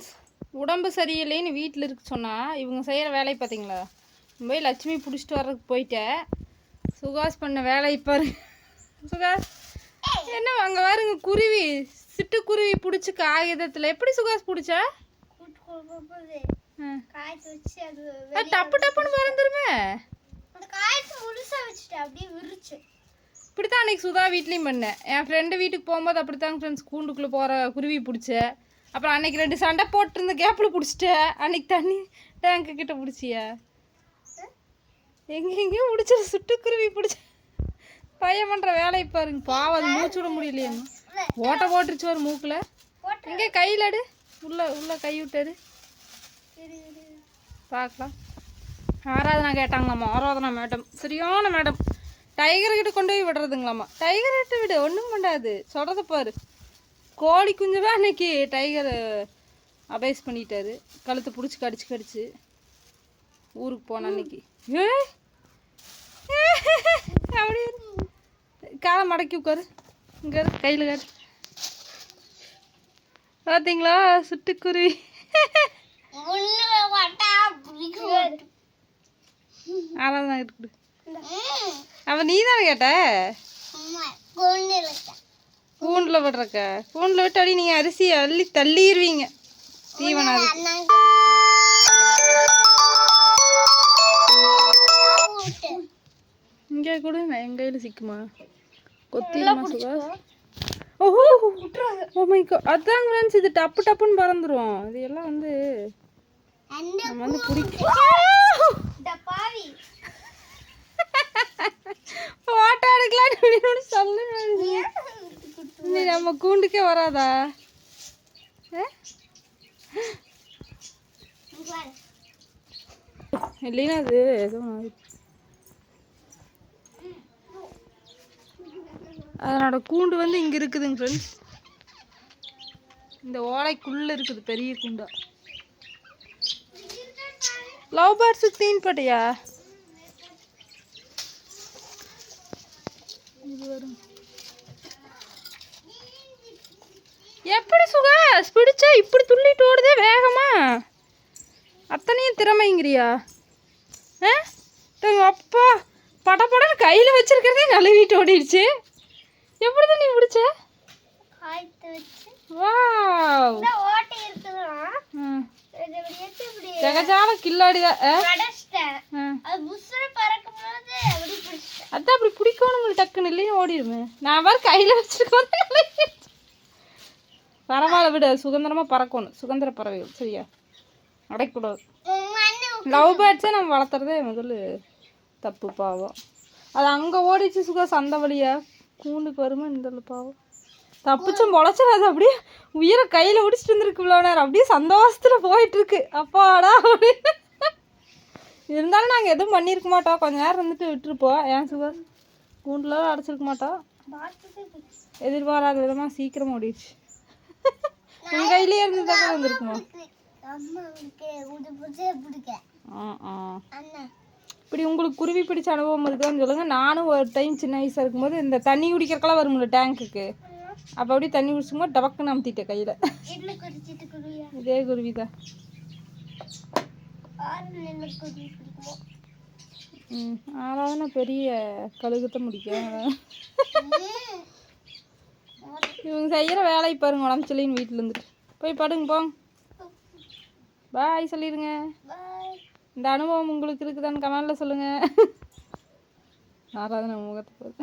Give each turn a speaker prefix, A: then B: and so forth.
A: Friends உடம்பு சரியில்லைன்னு வீட்டில் இருக்க சொன்னால் இவங்க செய்கிற வேலையை பார்த்தீங்களா போய் லட்சுமி பிடிச்சிட்டு வர்றதுக்கு போயிட்டேன் சுகாஸ் பண்ண வேலையை பாரு சுகாஸ் என்ன அங்கே பாருங்க குருவி சிட்டுக்குருவி பிடிச்சி காகிதத்தில் எப்படி சுகாஸ் பிடிச்சா? டப்பு டப்புன்னு மறந்துருமே
B: இப்படித்தான் அன்னைக்கு
A: இப்படி தான் சுதா வீட்லேயும் பண்ணேன். என் ஃப்ரெண்டு வீட்டுக்கு போகும்போது அப்படித்தான் ஃப்ரெண்ட்ஸ் கூண்டுக்குள்ளே போகிற குருவி பிடிச்சேன் அப்புறம் அன்னைக்கு ரெண்டு சண்டை போட்டிருந்த கேப்பில் பிடிச்சிட்ட. அன்னைக்கு தண்ணி டேங்க்கு கிட்ட பிடிச்சியா. எங்கே எங்கேயும் பிடிச்சிரு சுட்டுக்குருவி பிடிச்ச பையன் பண்ணுற வேலையை பாருங்க. பாவம் அது மூச்சு விட முடியலையேம்மா ஓட்ட போட்டுருச்சு ஒரு மூக்கில்.
B: போட்டு
A: எங்கே கையில் எடு. உள்ள உள்ள கை விட்டாரு பார்க்கலாம். ஆராதனா கேட்டாங்களாம்மா ஆராதனா மேடம். சரியான மேடம். டைகர்கிட்ட கொண்டு போய் விடுறதுங்களாம்மா டைகர்கிட்ட விடு. ஒன்றும் பண்ணாது. சொல்கிறத பாரு. கோழி குஞ்சு தான் அன்னைக்கு டைகர் அபேஸ் பண்ணிட்டாரு. கழுத்தை பிடிச்சி கடிச்சு கடிச்சு ஊருக்கு போன அன்னைக்கு ஏய் அப்படி காலை மடக்கி உட்காரு. இங்கே கையில் காட்டு. பார்த்தீங்களா சுட்டுக்குருவி?
B: ஒண்ணு
A: அவன் நீ தானே கேட்ட? கூண்டில் விடுறக்க கூண்டில் விட்டு அடி நீங்கள் அரிசி அள்ளி தள்ளிடுவீங்க தீவனம் அது. இங்கே கூட நான் என் கையில் சிக்குமா? கொத்திடுமா சுகாஸ் ஓஹோ! ஓ மை காட் அதான் ஃப்ரெண்ட்ஸ் இது டப்பு டப்புன்னு பறந்துரும். இது எல்லாம் வந்து நம்ம வந்து பிடிக்க நம்ம கூண்டுக்கே வராதா?
B: இல்லைனா
A: இல்லைன்னா அது எதுவும் அதனோட கூண்டு வந்து இங்கே இருக்குதுங்க ஃப்ரெண்ட்ஸ் இந்த ஓலைக்குள்ளே இருக்குது பெரிய கூண்டா. லவ் பேர்ட்ஸுக்கு தீன் பட்டையா? இது வரும். எப்படி சுகாஸ் பிடிச்சா இப்படி துள்ளிட்டு ஓடுதே வேகமா. அத்தனையும் திறமைங்கிறியா ஆ? அப்பா படப்படன்னு கையில் வச்சிருக்கிறதே நழுவிட்டு ஓடிடுச்சு. எப்படி தான் நீ பிடிச்ச? ஜகஜால கில்லாடிதான். அதான் அப்படி பிடிக்கணும் டக்குன்னு இல்லையும் ஓடிடுமே நான் பாரு கையில் வச்சிருக்கோம் பரவாயில்ல விடு சுதந்திரமாக பறக்கணும். சுதந்திர பறவைகள் சரியா? அடைக்கூடாது. லவ் பேர்ட்ஸை நம்ம வளர்த்துறதே முதல்ல தப்பு பாவம். அது அங்கே ஓடிச்சு சுகாஸ் சந்த வழியா? கூண்டுக்கு வருமா இந்த பாவம்? தப்பிச்சும் பொழைச்சிடாது அப்படியே உயிரை கையில் பிடிச்சிட்டு இருந்திருக்கு இவ்வளோ நேரம். அப்படியே சந்தோஷத்தில் போயிட்டுருக்கு. அப்பாடா அப்படின்னு. இருந்தாலும் நாங்கள் எதுவும் பண்ணியிருக்க மாட்டோம். கொஞ்ச நேரம் இருந்துட்டு விட்டுருப்போம். ஏன் சுகாஸ் கூண்டில் அடைச்சிருக்க மாட்டோம். எதிர்பாராத விதமாக சீக்கிரம் ஓடிடுச்சு. உங்கள் கையிலே இருந்ததா கூட வந்திருக்குமா? இப்படி உங்களுக்கு குருவி பிடிச்ச அனுபவம் இருக்குதான்னு சொல்லுங்க. நானும் ஒரு டைம் சின்ன வயசாக இருக்கும்போது இந்த தண்ணி குடிக்கிறக்கெல்லாம் வரும்ல டேங்க்குக்கு அப்போ அப்படியே தண்ணி குடிச்சுக்கும்போது டபக்குன்னு அமுத்திட்டேன் கையில். இதே குருவி தான் ம் ஆறாவதுனா பெரிய கழுகுத்த முடிக்கும். செய்கிற வேலையை பாருங்க உடம்பு சொல்லின்னு வீட்டில் இருந்துட்டு. போய் படுங்க போங்க பாய் சொல்லிடுங்க இந்த அனுபவம் உங்களுக்கு இருக்குதான்னு கமெண்டில் சொல்லுங்கள் நம்ம முகத்தை பாரு